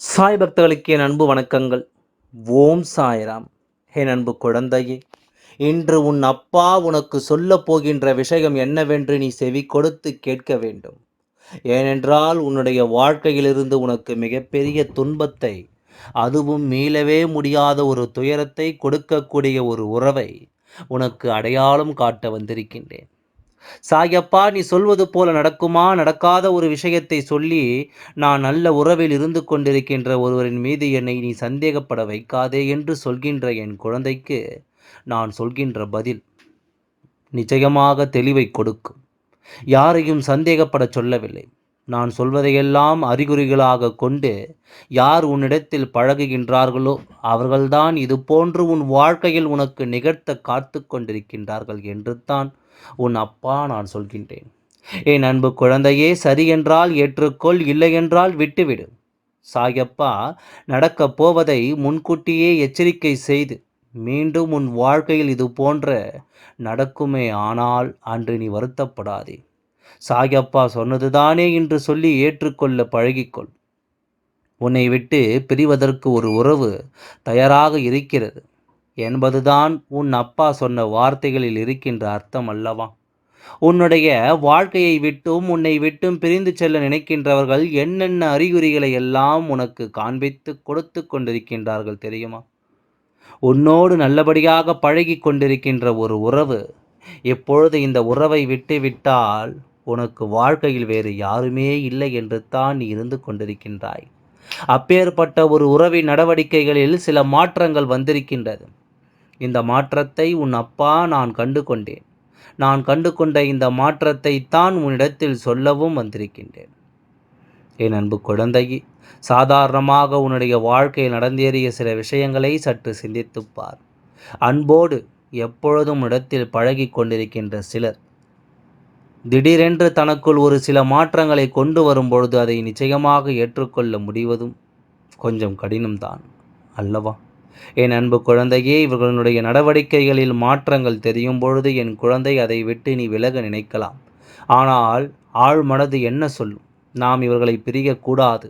சாய் பக்தர்களுக்கு என் அன்பு வணக்கங்கள். ஓம் சாய்ராம். என் அன்பு குழந்தையே இன்று உன் அப்பா உனக்கு சொல்லப் போகின்ற விஷயம் என்னவென்று நீ செவி கொடுத்து கேட்க வேண்டும். ஏனென்றால் உன்னுடைய வாழ்க்கையிலிருந்து உனக்கு மிகப்பெரிய துன்பத்தை அதுவும் மீளவே முடியாத ஒரு துயரத்தை கொடுக்கக்கூடிய ஒரு உறவை உனக்கு அடையாளம் காட்ட வந்திருக்கின்றேன். சாயப்பா நீ சொல்வது போல நடக்குமா? நடக்காத ஒரு விஷயத்தை சொல்லி நான் நல்ல உறவில் இருந்து கொண்டிருக்கின்ற ஒருவரின் மீது என்னை நீ சந்தேகப்பட வைக்காதே என்று சொல்கின்ற என் குழந்தைக்கு நான் சொல்கின்ற பதில் நிச்சயமாக தெளிவை கொடுக்கும். யாரையும் சந்தேகப்பட சொல்லவில்லை. நான் சொல்வதையெல்லாம் அறிகுறிகளாக கொண்டு யார் உன்னிடத்தில் பழகுகின்றார்களோ அவர்கள்தான் இது போன்று உன் வாழ்க்கையில் உனக்கு நிகழ்த்த காத்து கொண்டிருக்கின்றார்கள் என்று தான் உன் அப்பா நான் சொல்கின்றேன். என் அன்பு குழந்தையே சரி என்றால் ஏற்றுக்கொள் இல்லை என்றால் விட்டுவிடு. சாயப்பா நடக்கப் போவதை முன்கூட்டியே எச்சரிக்கை செய்து மீண்டும் உன் வாழ்க்கையில் இது போன்ற நடக்குமே ஆனால் அன்று நீ வருத்தப்படாதே. சாயப்பா சொன்னதுதானே என்று சொல்லி ஏற்றுக்கொள்ள பழகிக்கொள். உன்னை விட்டு பிரிவதற்கு ஒரு உறவு தயாராக இருக்கிறது. என்பதுதான் உன் அப்பா சொன்ன வார்த்தைகளில் இருக்கின்ற அர்த்தம் அல்லவா உன்னுடைய வாழ்க்கையை விட்டும் உன்னை விட்டும் பிரிந்து செல்ல நினைக்கின்றவர்கள் என்னென்ன அறிகுறிகளை எல்லாம் உனக்கு காண்பித்து கொடுத்து கொண்டிருக்கின்றார்கள் தெரியுமா? உன்னோடு நல்லபடியாக பழகி கொண்டிருக்கின்ற ஒரு உறவு எப்பொழுது இந்த உறவை விட்டு விட்டால் உனக்கு வாழ்க்கையில் வேறு யாருமே இல்லை என்று தான் நீ இருந்து கொண்டிருக்கின்றாய். அப்பேற்பட்ட ஒரு உறவின் நடவடிக்கைகளில் சில மாற்றங்கள் வந்திருக்கின்றது. இந்த மாற்றத்தை உன் அப்பா நான் கண்டு கொண்டேன் நான் கண்டு கொண்ட இந்த மாற்றத்தை தான் உன்னிடத்தில் சொல்லவும் வந்திருக்கின்றேன். என் அன்பு குழந்தையே சாதாரணமாக உன்னுடைய வாழ்க்கையில் நடந்தேறிய சில விஷயங்களை சற்று சிந்தித்துப்பார் அன்போடு எப்பொழுதும் இடத்தில் பழகி கொண்டிருக்கின்ற சிலர் திடீரென்று தனக்குள் ஒரு சில மாற்றங்களை கொண்டு வரும்பொழுது அதை நிச்சயமாக ஏற்றுக்கொள்ள முடிவதும் கொஞ்சம் கடினம்தான் அல்லவா? என் அன்பு குழந்தையே இவர்களுடைய நடவடிக்கைகளில் மாற்றங்கள் தெரியும் பொழுது என் குழந்தை அதை விட்டு நீ விலக நினைக்கலாம். ஆனால் ஆழ்மனது என்ன சொல்லும்? நாம் இவர்களை பிரியக்கூடாது.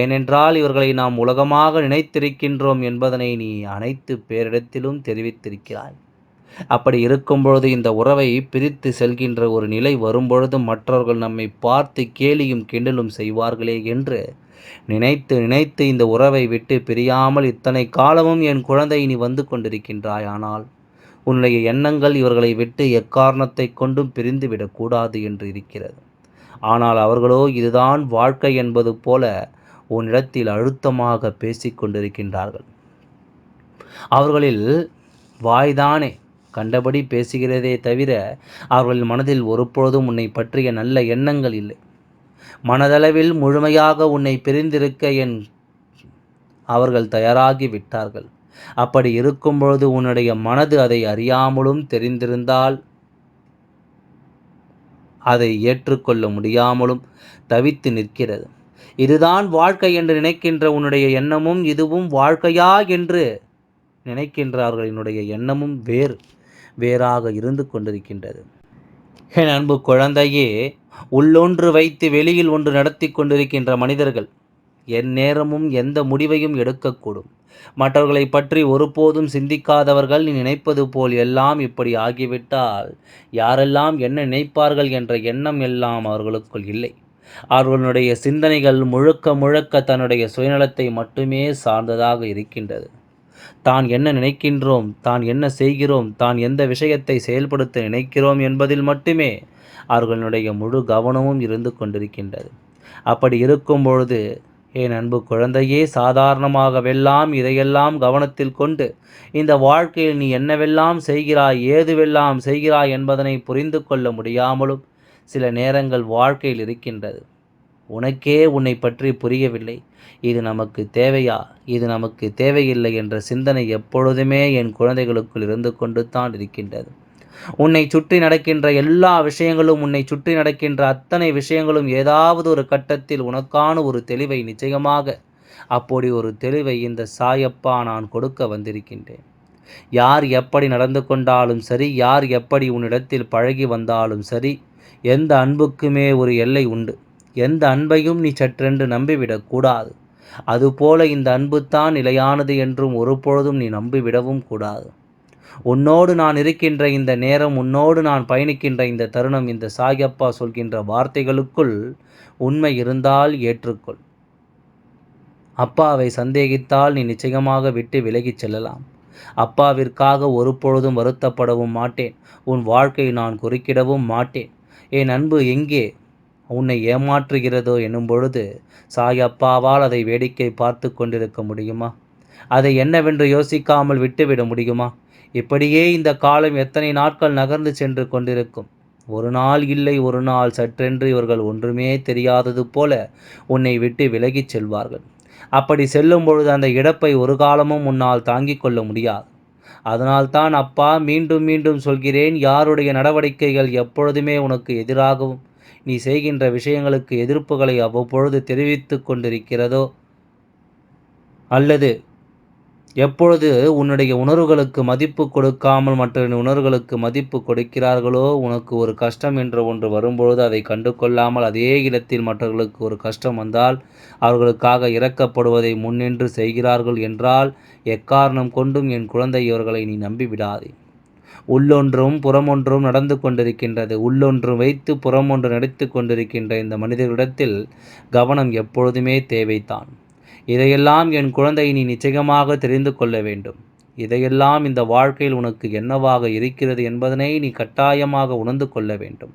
ஏனென்றால் இவர்களை நாம் உலகமாக நினைத்திருக்கின்றோம் என்பதனை நீ அனைத்து பேரிடத்திலும் தெரிவித்திருக்கிறாய். அப்படி இருக்கும்பொழுது இந்த உறவை பிரித்து செல்கின்ற ஒரு நிலை வரும்பொழுது மற்றவர்கள் நம்மை பார்த்து கேலியும் கிண்டலும் செய்வார்களே என்று நினைத்து நினைத்து இந்த உறவை விட்டு பிரியாமல் இத்தனை காலமும் என் குழந்தை நீ வந்து கொண்டிருக்கின்றாய் ஆனால் உன்னுடைய எண்ணங்கள் இவர்களை விட்டு எக்காரணத்தை கொண்டும் பிரிந்து விடக்கூடாது என்று இருக்கிறது. ஆனால் அவர்களோ இதுதான் வாழ்க்கை என்பது போல உன்னிடத்தில் அழுத்தமாக பேசிக்கொண்டிருக்கின்றார்கள் அவர்களில் வாய்தானே கண்டபடி பேசுகிறதே தவிர அவர்களின் மனதில் ஒருபொழுதும் உன்னை பற்றிய நல்ல எண்ணங்கள் இல்லை. மனதளவில் முழுமையாக உன்னை பிரிந்திருக்க என் அவர்கள் தயாராகி விட்டார்கள். அப்படி இருக்கும்பொழுது உன்னுடைய மனது அதை அறியாமலும் தெரிந்திருந்தால் அதை ஏற்றுக்கொள்ள முடியாமலும் தவித்து நிற்கிறது. இதுதான் வாழ்க்கை என்று நினைக்கின்ற உன்னுடைய எண்ணமும் இதுவும் வாழ்க்கையா என்று நினைக்கின்றார்கள். என்னுடைய எண்ணமும் வேறு வேறாக இருந்து கொண்டிருக்கின்றது. என் அன்பு குழந்தையே உள்ளொன்று வைத்து வெளியில் ஒன்று நடத்தி கொண்டிருக்கின்ற மனிதர்கள் என் நேரமும் எந்த முடிவையும் எடுக்கக்கூடும். மற்றவர்களை பற்றி ஒருபோதும் சிந்திக்காதவர்கள் நினைப்பது போல் எல்லாம் இப்படி ஆகிவிட்டால் யாரெல்லாம் என்ன நினைப்பார்கள் என்ற எண்ணம் எல்லாம் அவர்களுக்குள் இல்லை. அவர்களுடைய சிந்தனைகள் முழுக்க முழுக்க தன்னுடைய சுயநலத்தை மட்டுமே சார்ந்ததாக இருக்கின்றது. தான் என்ன நினைக்கின்றோம் தான் என்ன செய்கிறோம் தான் எந்த விஷயத்தை செயல்படுத்த நினைக்கிறோம் என்பதில் மட்டுமே அவர்களுடைய முழு கவனமும் இருந்து கொண்டிருக்கின்றது. அப்படி இருக்கும் பொழுது என் அன்பு குழந்தையே சாதாரணமாகவெல்லாம் இதையெல்லாம் கவனத்தில் கொண்டு இந்த வாழ்க்கையில் நீ என்னவெல்லாம் செய்கிறாய் ஏதுவெல்லாம் செய்கிறாய் என்பதனை புரிந்து கொள்ள முடியாமலும் சில நேரங்கள் வாழ்க்கையில் இருக்கின்றது. உனக்கே உன்னை பற்றி புரியவில்லை. இது நமக்கு தேவையா? இது நமக்கு தேவையில்லை என்ற சிந்தனை எப்பொழுதுமே என் குழந்தைகளுக்குள் இருந்து கொண்டு தான் இருக்கின்றது. உன்னை சுற்றி நடக்கின்ற எல்லா விஷயங்களும் உன்னை சுற்றி நடக்கின்ற அத்தனை விஷயங்களும் ஏதாவது ஒரு கட்டத்தில் உனக்கான ஒரு தெளிவை நிச்சயமாக அப்படி ஒரு தெளிவை இந்த சாயப்பா நான் கொடுக்க வந்திருக்கின்றேன். யார் எப்படி நடந்து கொண்டாலும் சரி யார் எப்படி உன்னிடத்தில் பழகி வந்தாலும் சரி எந்த அன்புக்குமே ஒரு எல்லை உண்டு. எந்த அன்பையும் நீ சற்றென்று நம்பிவிடக்கூடாது அதுபோல இந்த அன்புத்தான் நிலையானது என்றும் ஒருபொழுதும் நீ நம்பிவிடவும் கூடாது. உன்னோடு நான் இருக்கின்ற இந்த நேரம் உன்னோடு நான் பயணிக்கின்ற இந்த தருணம் இந்த சாயப்பா சொல்கின்ற வார்த்தைகளுக்குள் உண்மை இருந்தால் ஏற்றுக்கொள். அப்பாவை சந்தேகித்தால் நீ நிச்சயமாக விட்டு விலகிச் செல்லலாம். அப்பாவிற்காக ஒரு பொழுதும் வருத்தப்படவும் மாட்டேன். உன் வாழ்க்கையை நான் குறுக்கிடவும் மாட்டேன். என் அன்பு எங்கே? உன்னை ஏமாற்றுகிறதோ எனும் பொழுது சாயப்பாவால் அதை வேடிக்கை பார்த்து கொண்டிருக்க முடியுமா? அதை என்னவென்று யோசிக்காமல் விட்டுவிட முடியுமா? இப்படியே இந்த காலம் எத்தனை நாட்கள் நகர்ந்து சென்று கொண்டிருக்கும்? ஒரு நாள் இல்லை ஒரு நாள் சற்றென்று இவர்கள் ஒன்றுமே தெரியாதது போல உன்னை விட்டு விலகிச் செல்வார்கள். அப்படி செல்லும் பொழுது அந்த இழப்பை ஒரு காலமும் உன்னால் தாங்கிக் கொள்ள முடியாது. அதனால்தான் அப்பா மீண்டும் மீண்டும் சொல்கிறேன் யாருடைய நடவடிக்கைகள் எப்பொழுதுமே உனக்கு எதிராகவும் நீ செய்கின்ற விஷயங்களுக்கு எதிர்ப்புகளை அவ்வப்பொழுது தெரிவித்து கொண்டிருக்கிறதோ? அல்லது எப்பொழுது உன்னுடைய உணர்வுகளுக்கு மதிப்பு கொடுக்காமல் மற்றவரின் உணர்வுகளுக்கு மதிப்பு கொடுக்கிறார்களோ உனக்கு ஒரு கஷ்டம் என்ற ஒன்று வரும்பொழுது அதை கண்டு கொள்ளாமல் அதே இடத்தில் மற்றவர்களுக்கு ஒரு கஷ்டம் வந்தால் அவர்களுக்காக இறக்கப்படுவதை முன்னின்று செய்கிறார்கள் என்றால் எக்காரணம் கொண்டும் என் குழந்தை இவர்களை நீ நம்பிவிடாதே. உள்ளொன்றும் புறமொன்றும் நடந்து கொண்டிருக்கின்றது. உள்ளொன்றும் வைத்து புறமொன்று நடித்து கொண்டிருக்கின்ற இந்த மனிதர்களிடத்தில் கவனம் எப்பொழுதுமே தேவைத்தான் இதையெல்லாம் என் குழந்தை நீ நிச்சயமாக தெரிந்து கொள்ள வேண்டும். இதையெல்லாம் இந்த வாழ்க்கையில் உனக்கு என்னவாக இருக்கிறது என்பதனை நீ கட்டாயமாக உணர்ந்து கொள்ள வேண்டும்.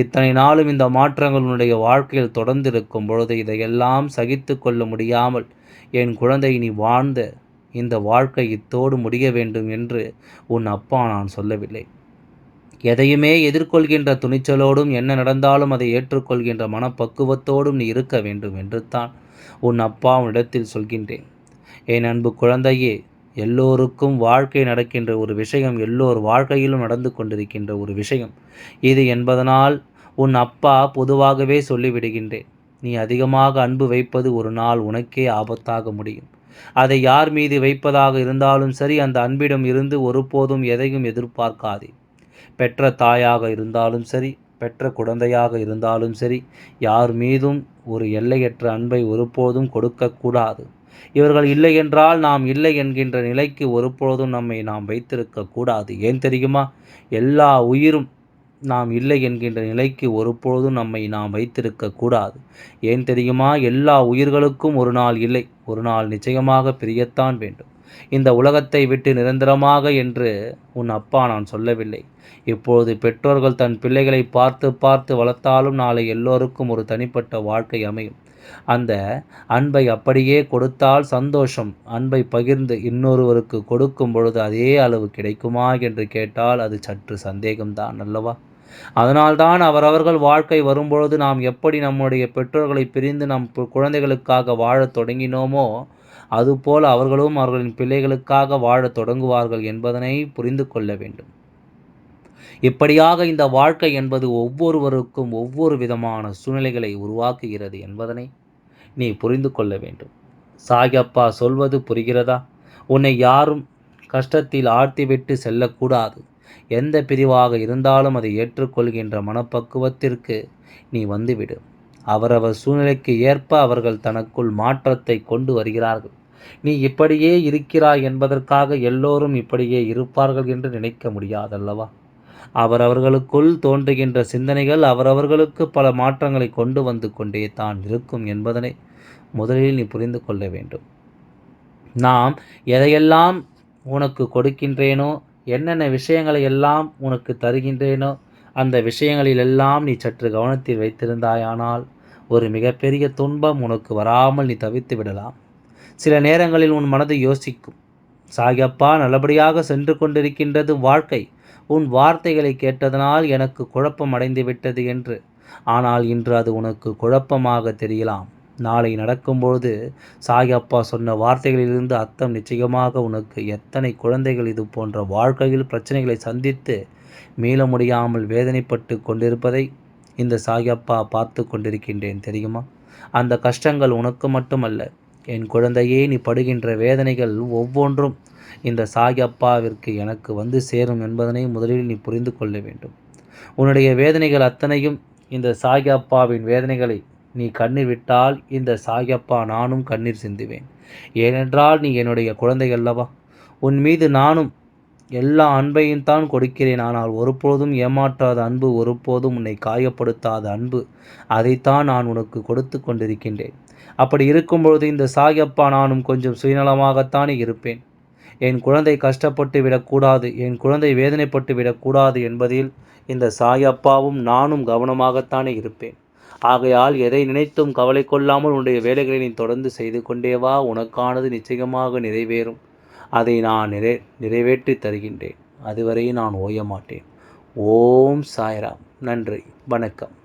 இத்தனை நாளும் இந்த மாற்றங்கள் உன்னுடைய வாழ்க்கையில் தொடர்ந்திருக்கும் பொழுது இதையெல்லாம் சகித்து கொள்ள முடியாமல் என் குழந்தை நீ வாழ்ந்த இந்த வாழ்க்கை இத்தோடு முடிய வேண்டும் என்று உன் அப்பா நான் சொல்லவில்லை. எதையுமே எதிர்கொள்கின்ற துணிச்சலோடும் என்ன நடந்தாலும் அதை ஏற்றுக்கொள்கின்ற மனப்பக்குவத்தோடும் நீ இருக்க வேண்டும் என்று தான் உன் அப்பாவிடத்தில் சொல்கின்றேன். என் அன்பு குழந்தையே எல்லோருக்கும் வாழ்க்கை நடக்கின்ற ஒரு விஷயம் எல்லோர் வாழ்க்கையிலும் நடந்து கொண்டிருக்கின்ற ஒரு விஷயம். இது என்பதனால் உன் அப்பா பொதுவாகவே சொல்லிவிடுகின்றேன். நீ அதிகமாக அன்பு வைப்பது ஒரு நாள் உனக்கே ஆபத்தாக முடியும். அதை யார் மீது வைப்பதாக இருந்தாலும் சரி அந்த அன்பிடம் இருந்து ஒருபோதும் எதையும் எதிர்பார்க்காதே. பெற்ற தாயாக இருந்தாலும் சரி பெற்ற குழந்தையாக இருந்தாலும் சரி யார் மீதும் ஒரு எல்லையற்ற அன்பை ஒருபோதும் கொடுக்கக்கூடாது. இவர்கள் இல்லை என்றால் நாம் இல்லை என்கின்ற நிலைக்கு ஒருபொழுதும் நம்மை நாம் வைத்திருக்க கூடாது. ஏன் தெரியுமா? எல்லா உயிரும் நாம் இல்லை என்கின்ற நிலைக்கு ஒருபொழுதும் நம்மை நாம் வைத்திருக்க கூடாது. ஏன் தெரியுமா? எல்லா உயிர்களுக்கும் ஒரு நாள் இல்லை ஒரு நாள் நிச்சயமாக பிரியத்தான் வேண்டும். இந்த உலகத்தை விட்டு நிரந்தரமாக என்று உன் அப்பா நான் சொல்லவில்லை. இப்பொழுது பெற்றோர்கள் தன் பிள்ளைகளை பார்த்து பார்த்து வளர்த்தாலும் நாளை எல்லோருக்கும் ஒரு தனிப்பட்ட வாழ்க்கை அமையும். அந்த அன்பை அப்படியே கொடுத்தால் சந்தோஷம். அன்பை பகிர்ந்து இன்னொருவருக்கு கொடுக்கும் பொழுது அதே அளவு கிடைக்குமா என்று கேட்டால் அது சற்று சந்தேகம்தான் அல்லவா? அதனால்தான் அவரவர்கள் வாழ்க்கை வரும்பொழுது நாம் எப்படி நம்முடைய பெற்றோர்களை பிரிந்து நம் குழந்தைகளுக்காக வாழத் தொடங்கினோமோ அதுபோல் அவர்களும் அவர்களின் பிள்ளைகளுக்காக வாழத் தொடங்குவார்கள் என்பதனை புரிந்து கொள்ள வேண்டும். இப்படியாக இந்த வாழ்க்கை என்பது ஒவ்வொருவருக்கும் ஒவ்வொரு விதமான சூழ்நிலைகளை உருவாக்குகிறது என்பதனை நீ புரிந்து கொள்ள வேண்டும். சாயப்பா சொல்வது புரிகிறதா? உன்னை யாரும் கஷ்டத்தில் ஆழ்த்திவிட்டு செல்லக்கூடாது. எந்த பிரிவாக இருந்தாலும் அதை ஏற்றுக்கொள்கின்ற மனப்பக்குவத்திற்கு நீ வந்துவிடு. அவரவர் சூழ்நிலைக்கு ஏற்ப அவர்கள் தனக்குள் மாற்றத்தை கொண்டு வருகிறார்கள். நீ இப்படியே இருக்கிறாய் என்பதற்காக எல்லோரும் இப்படியே இருப்பார்கள் என்று நினைக்க முடியாதல்லவா? அவரவர்களுக்குள் தோன்றுகின்ற சிந்தனைகள் அவரவர்களுக்கு பல மாற்றங்களை கொண்டு வந்து கொண்டே தான் இருக்கும் என்பதனை முதலில் நீ புரிந்து கொள்ள வேண்டும். நாம் எதையெல்லாம் உனக்கு கொடுக்கின்றேனோ என்னென்ன விஷயங்களை எல்லாம் உனக்கு தருகின்றேனோ அந்த விஷயங்களிலெல்லாம் நீ சற்று கவனத்தில் வைத்திருந்தாயானால் ஒரு மிகப்பெரிய துன்பம் உனக்கு வராமல் நீ தவித்து விடலாம். சில நேரங்களில் உன் மனது யோசிக்கும். சாகியப்பா நல்லபடியாக சென்று கொண்டிருக்கின்றது வாழ்க்கை. உன் வார்த்தைகளை கேட்டதனால் எனக்கு குழப்பம் அடைந்து விட்டது என்று. ஆனால் இன்று அது உனக்கு குழப்பமாக தெரியலாம். நாளை நடக்கும்பொழுது சாயப்பா அப்பா சொன்ன வார்த்தைகளிலிருந்து அர்த்தம் நிச்சயமாக உனக்கு எத்தனை குழந்தைகள் இது போன்ற வாழ்க்கையில் பிரச்சனைகளை சந்தித்து மீள முடியாமல் வேதனைப்பட்டு கொண்டிருப்பதை இந்த சாயப்பா பார்த்து கொண்டிருக்கின்றேன் தெரியுமா? அந்த கஷ்டங்கள் உனக்கு மட்டுமல்ல என் குழந்தையே நீ படுகின்ற வேதனைகள் ஒவ்வொன்றும் இந்த சாயப்பாவிற்கு எனக்கு வந்து சேரும் என்பதனை முதலில் நீ புரிந்து கொள்ள வேண்டும். உன்னுடைய வேதனைகள் அத்தனையும் இந்த சாயப்பாவின் வேதனைகளை நீ கண்ணீர் விட்டால் இந்த சாயப்பா நானும் கண்ணீர் சிந்துவேன். ஏனென்றால் நீ என்னுடைய குழந்தை அல்லவா? உன் மீது நானும் எல்லா அன்பையும் தான் கொடுக்கிறேன். ஆனால் ஒருபோதும் ஏமாற்றாத அன்பு ஒருபோதும் உன்னை காயப்படுத்தாத அன்பு. அதைத்தான் நான் உனக்கு கொடுத்து கொண்டிருக்கின்றேன். அப்படி இருக்கும்பொழுது இந்த சாயப்பா நானும் கொஞ்சம் சுயநலமாகத்தானே இருப்பேன். என் குழந்தை கஷ்டப்பட்டு விடக்கூடாது என் குழந்தை வேதனைப்பட்டு விடக்கூடாது என்பதில் இந்த சாயப்பாவும் நானும் கவனமாகத்தானே இருப்பேன். ஆகையால் எதை நினைத்தும் கவலை கொள்ளாமல் உன்னுடைய வேலைகளை நீ தொடர்ந்து செய்து கொண்டே வா உனக்கானது நிச்சயமாக நிறைவேறும். அதை நான் நிறை நிறைவேற்றி தருகின்றேன். அதுவரை நான் ஓய மாட்டேன் ஓம் சாய்ராம். நன்றி. வணக்கம்.